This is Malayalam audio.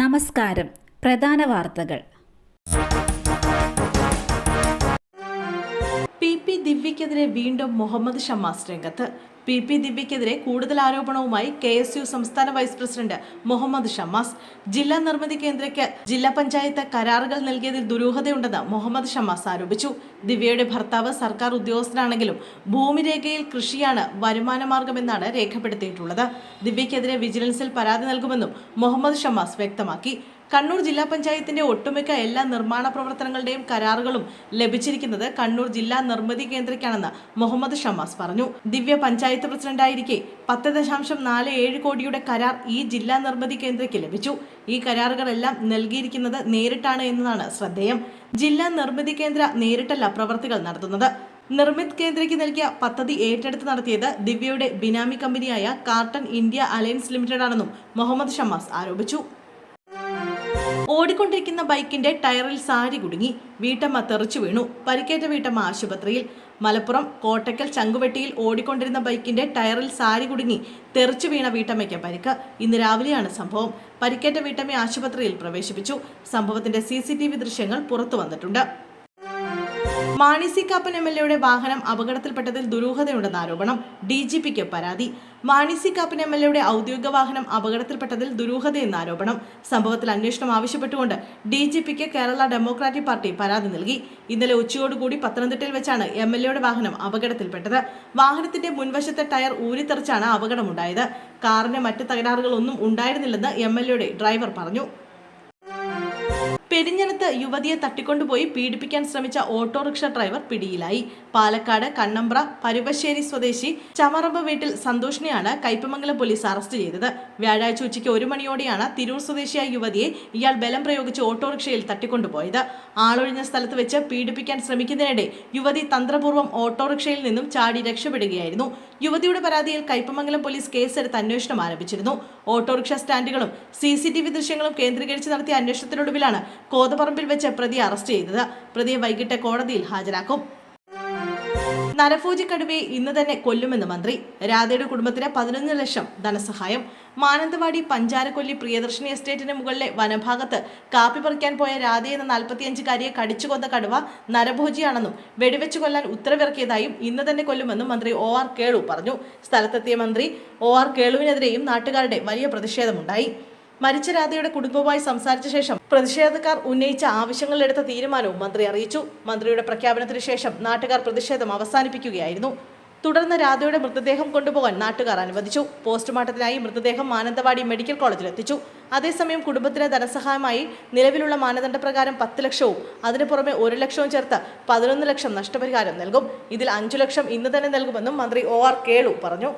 നമസ്കാരം. പ്രധാന വാർത്തകൾ. പി പി ദിവ്യക്കെതിരെ വീണ്ടും മുഹമ്മദ് ഷമാസ് രംഗത്ത്. പി പി ദിവ്യക്കെതിരെ കൂടുതൽ ആരോപണവുമായി കെ എസ് യു സംസ്ഥാന വൈസ് പ്രസിഡന്റ് മുഹമ്മദ് ഷമാസ്. ജില്ലാ നിർമ്മിതി കേന്ദ്രയ്ക്ക് ജില്ലാ പഞ്ചായത്ത് കരാറുകൾ നൽകിയതിൽ ദുരൂഹതയുണ്ടെന്ന് മുഹമ്മദ് ഷമാസ് ആരോപിച്ചു. ദിവ്യയുടെ ഭർത്താവ് സർക്കാർ ഉദ്യോഗസ്ഥനാണെങ്കിലും ഭൂമിരേഖയിൽ കൃഷിയാണ് വരുമാന മാർഗമെന്നാണ് രേഖപ്പെടുത്തിയിട്ടുള്ളത്. ദിവ്യക്കെതിരെ വിജിലൻസിൽ പരാതി നൽകുമെന്നും മുഹമ്മദ് ഷമാസ് വ്യക്തമാക്കി. കണ്ണൂർ ജില്ലാ പഞ്ചായത്തിന്റെ ഒട്ടുമിക്ക എല്ലാ നിർമ്മാണ പ്രവർത്തനങ്ങളുടെയും കരാറുകളും ലഭിച്ചിരിക്കുന്നത് കണ്ണൂർ ജില്ലാ നിർമ്മിതി കേന്ദ്രയ്ക്കാണെന്ന് മുഹമ്മദ് ഷമാസ് പറഞ്ഞു. ദിവ്യ പഞ്ചായത്ത് പ്രസിഡന്റായിരിക്കെ. പത്ത് ദശാംശം നാല് ഏഴ് കോടിയുടെ കരാർ ഈ ജില്ലാ നിർമ്മിതി കേന്ദ്രയ്ക്ക് ലഭിച്ചു. ഈ കരാറുകളെല്ലാം നൽകിയിരിക്കുന്നത് നേരിട്ടാണ് എന്നതാണ് ശ്രദ്ധേയം. ജില്ലാ നിർമ്മിതി കേന്ദ്ര നേരിട്ടല്ല പ്രവർത്തികൾ നടത്തുന്നത്. നിർമ്മിത് കേന്ദ്രയ്ക്ക് നൽകിയ പദ്ധതി ഏറ്റെടുത്ത് നടത്തിയത് ദിവ്യയുടെ ബിനാമി കമ്പനിയായ കാർട്ടൺ ഇന്ത്യ അലയൻസ് ലിമിറ്റഡ് ആണെന്നും മുഹമ്മദ് ഷമാസ് ആരോപിച്ചു. ഓടിക്കൊണ്ടിരിക്കുന്ന ബൈക്കിന്റെ ടയറിൽ സാരി കുടുങ്ങി. വീട്ടമ്മ തെറിച്ചു വീണു. പരിക്കേറ്റ വീട്ടമ്മ ആശുപത്രിയിൽ. മലപ്പുറം കോട്ടക്കൽ ചങ്കുവെട്ടിയിൽ ഓടിക്കൊണ്ടിരുന്ന ബൈക്കിന്റെ ടയറിൽ സാരി കുടുങ്ങി തെറിച്ചു വീണ വീട്ടമ്മയ്ക്ക് പരിക്ക്. ഇന്ന് രാവിലെയാണ് സംഭവം. പരിക്കേറ്റ വീട്ടമ്മയെ ആശുപത്രിയിൽ പ്രവേശിപ്പിച്ചു. സംഭവത്തിന്റെ സി ദൃശ്യങ്ങൾ പുറത്തു വന്നിട്ടുണ്ട്. Mani C Kappan M L എയുടെ വാഹനം അപകടത്തിൽപ്പെട്ടതിൽ ദുരൂഹതയുണ്ടെന്ന ആരോപണം ഡി ജി പിക്ക് പരാതി. Mani C Kappan M L എയുടെ ഔദ്യോഗിക വാഹനം അപകടത്തിൽപ്പെട്ടതിൽ ദുരൂഹതയെന്ന ആരോപണം. സംഭവത്തിൽ അന്വേഷണം ആവശ്യപ്പെട്ടുകൊണ്ട് ഡി ജി പിക്ക് കേരള ഡെമോക്രാറ്റിക് പാർട്ടി പരാതി നൽകി. ഇന്നലെ ഉച്ചയോടുകൂടി പത്തനംതിട്ടയിൽ വെച്ചാണ് എം എൽ എയുടെ വാഹനം അപകടത്തിൽപ്പെട്ടത്. വാഹനത്തിന്റെ മുൻവശത്തെ ടയർ ഊരിത്തെറിച്ചാണ് അപകടമുണ്ടായത്. കാറിന് മറ്റ് തകരാറുകളൊന്നും ഉണ്ടായിരുന്നില്ലെന്ന് എം എൽ എയുടെ ഡ്രൈവർ പറഞ്ഞു. പെരിഞ്ഞനത്ത് യുവതിയെ തട്ടിക്കൊണ്ടുപോയി പീഡിപ്പിക്കാൻ ശ്രമിച്ച ഓട്ടോറിക്ഷ ഡ്രൈവർ പിടിയിലായി. പാലക്കാട് കണ്ണമ്പ്ര പരുവശ്ശേരി സ്വദേശി ചമറമ്പ് വീട്ടിൽ സന്തോഷിനെയാണ് കൈപ്പമംഗലം പോലീസ് അറസ്റ്റ് ചെയ്തത്. വ്യാഴാഴ്ച ഉച്ചയ്ക്ക് ഒരു മണിയോടെയാണ് തിരൂർ സ്വദേശിയായ യുവതിയെ ഇയാൾ ബലം പ്രയോഗിച്ച് ഓട്ടോറിക്ഷയിൽ തട്ടിക്കൊണ്ടുപോയത്. ആളൊഴിഞ്ഞ സ്ഥലത്ത് വെച്ച് പീഡിപ്പിക്കാൻ ശ്രമിക്കുന്നതിനിടെ യുവതി തന്ത്രപൂർവം ഓട്ടോറിക്ഷയിൽ നിന്നും ചാടി രക്ഷപ്പെടുകയായിരുന്നു. യുവതിയുടെ പരാതിയിൽ കൈപ്പമംഗലം പോലീസ് കേസെടുത്ത് അന്വേഷണം ആരംഭിച്ചിരുന്നു. ഓട്ടോറിക്ഷ സ്റ്റാൻഡുകളും സി ദൃശ്യങ്ങളും കേന്ദ്രീകരിച്ച് നടത്തിയ അന്വേഷണത്തിനൊടുവിലാണ് കോതപറമ്പിൽ വെച്ച് പ്രതിയെ അറസ്റ്റ് ചെയ്തത്. പ്രതിയെ വൈകിട്ട് കോടതിയിൽ ഹാജരാക്കും. നരഭോജി കടുവയെ ഇന്ന് തന്നെ കൊല്ലുമെന്ന് മന്ത്രി. രാധയുടെ കുടുംബത്തിന് പതിനൊന്ന് ലക്ഷം ധനസഹായം. മാനന്തവാടി പഞ്ചാരക്കൊല്ലി പ്രിയദർശിനി എസ്റ്റേറ്റിന് മുകളിലെ വനഭാഗത്ത് കാപ്പി പറിക്കാൻ പോയ രാധ എന്ന നാൽപ്പത്തിയഞ്ചുകാരിയെ കടിച്ചു കൊന്ന കടുവ നരഭോജിയാണെന്നും വെടിവെച്ച് കൊല്ലാൻ ഉത്തരവിറക്കിയതായും ഇന്ന് തന്നെ കൊല്ലുമെന്നും മന്ത്രി ഒ ആർ കേളു പറഞ്ഞു. സ്ഥലത്തെത്തിയ മന്ത്രി ഒ ആർ കേളുവിനെതിരെയും നാട്ടുകാരുടെ വലിയ പ്രതിഷേധമുണ്ടായി. മരിച്ച രാധയുടെ കുടുംബവുമായി സംസാരിച്ച ശേഷം പ്രതിഷേധക്കാർ ഉന്നയിച്ച ആവശ്യങ്ങളിലെടുത്ത തീരുമാനവും മന്ത്രി അറിയിച്ചു. മന്ത്രിയുടെ പ്രഖ്യാപനത്തിന് ശേഷം നാട്ടുകാർ പ്രതിഷേധം അവസാനിപ്പിക്കുകയായിരുന്നു. തുടർന്ന് രാധയുടെ മൃതദേഹം കൊണ്ടുപോകാൻ നാട്ടുകാർ അനുവദിച്ചു. പോസ്റ്റ്മോർട്ടത്തിനായി മൃതദേഹം മാനന്തവാടി മെഡിക്കൽ കോളേജിൽ എത്തിച്ചു. അതേസമയം കുടുംബത്തിന് ധനസഹായമായി നിലവിലുള്ള മാനദണ്ഡപ്രകാരം പത്ത് ലക്ഷവും അതിനു പുറമെ ഒരു ലക്ഷവും ചേർത്ത് പതിനൊന്ന് ലക്ഷം നഷ്ടപരിഹാരം നൽകും. ഇതിൽ അഞ്ചു ലക്ഷം ഇന്ന് തന്നെ നൽകുമെന്നും മന്ത്രി ഒ ആർ കേളു പറഞ്ഞു.